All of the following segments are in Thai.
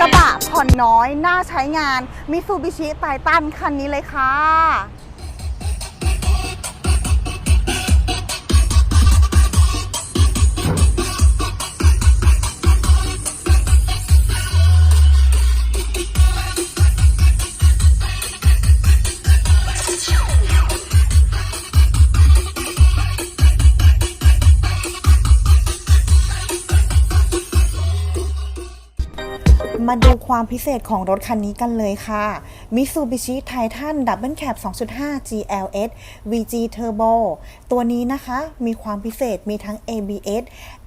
กระบะผ่อนน้อยน่าใช้งานมิ t ูบิชิไทตันคันนี้เลยค่ะ มาดูความพิเศษของรถคันนี้กันเลยค่ะ Mitsubishi Titan Double Cab 2.5 GLS VG Turbo ตัวนี้นะคะมีความพิเศษมีทั้ง ABS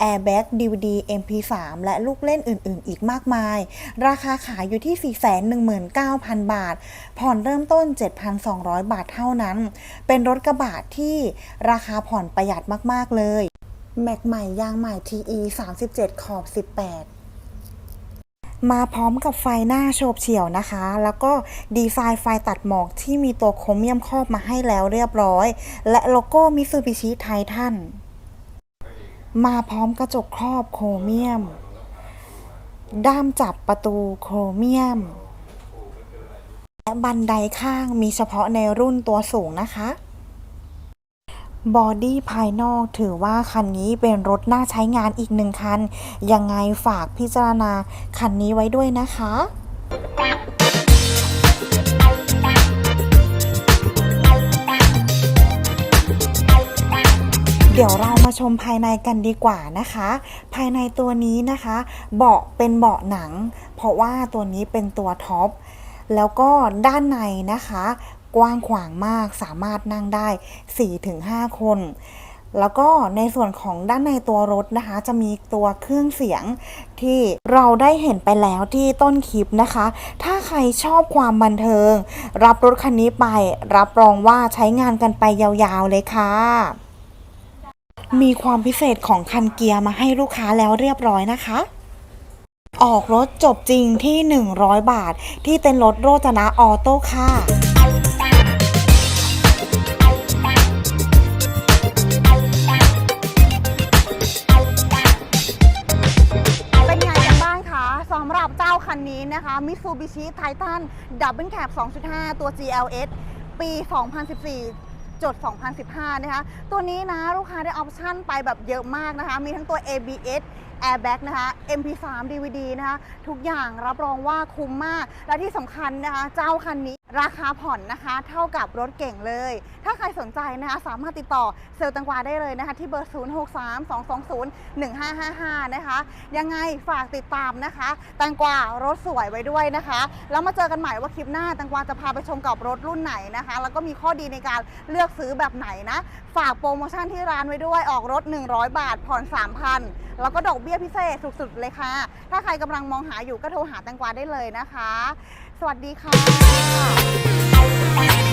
Airbag DVD MP3 และลูกเล่นอื่น ๆ อีกมากมาย ราคาขายอยู่ที่ 419,000 บาท ผ่อนเริ่มต้น 7,200 บาทเท่านั้น เป็นรถกระบะที่ราคาผ่อนประหยัดมาก ๆ เลย แม็กใหม่ยางใหม่ TE 37 ขอบ 18 มาพร้อมกับไฟหน้าโฉบเฉี่ยวนะคะ แล้วก็ดีไซน์ไฟตัดหมอกที่มีตัวโครเมียมครอบมาให้แล้วเรียบร้อย และโลโก้มิซูบิชิไททันมาพร้อมกระจกครอบโครเมียม ด้ามจับประตูโครเมียม และบันไดข้างมีเฉพาะในรุ่นตัวสูงนะคะ บอดี้ภายนอกถือว่าคันนี้เป็นรถน่าใช้งานอีกหนึ่งคัน ยังไงฝากพิจารณาคันนี้ไว้ด้วยนะคะเดี๋ยวเรามาชมภายในกันดีกว่านะคะ ภายในตัวนี้นะคะ เบาะเป็นเบาะหนัง เพราะว่าตัวนี้เป็นตัวท็อป แล้วก็ด้านในนะคะ กว้างขวางมากสามารถนั่งได้ 4-5 คน แล้วก็ในส่วนของด้านในตัวรถนะคะ จะมีตัวเครื่องเสียงที่เราได้เห็นไปแล้วที่ต้นคลิปนะคะ ถ้าใครชอบความบันเทิง รับรถคันนี้ไป รับรองว่าใช้งานกันไปยาวๆเลยค่ะมีความพิเศษของคันเกียร์มาให้ลูกค้าแล้วเรียบร้อยนะคะ ออกรถจบจริงที่ 100 บาท ที่เต็นท์รถโรจนะออโต้ค่ะ Mitsubishi Titan Double Cab 2.5 ตัว GLS ปี 2014จด 2015 นะคะ ตัวนี้นะ ลูกค้าได้ออปชั่นไปแบบเยอะมากนะคะ มีทั้งตัว ABS Airbag นะคะ MP3 DVD นะคะทุกอย่างรับรองว่าคุ้มมาก และที่สำคัญนะคะ เจ้าคันนี้ราคาผ่อนนะคะ เท่ากับรถเก่งเลย ถ้าใครสนใจนะคะ สามารถติดต่อเซลล์ตังกวาได้เลยนะคะ ที่เบอร์ 0632201555 นะคะ ยังไงฝากติดตามนะคะแตงกวารถสวยไว้ด้วยนะคะ แล้วมาเจอกันใหม่ว่าคลิปหน้าแตงกวาจะพาไปชมกับรถรุ่นไหนนะคะ แล้วก็มีข้อดีในการเลือกซื้อแบบไหนนะ ฝากโปรโมชั่นที่ร้านไว้ด้วยออกรถ 100 บาทผ่อน 3,000 แล้วก็ดอกเบี้บี้ยพิเศษสุดๆเลยค่ะ ถ้าใครกำลังมองหาอยู่ก็โทรหาแตงกวาได้เลยนะคะ สวัสดีค่ะ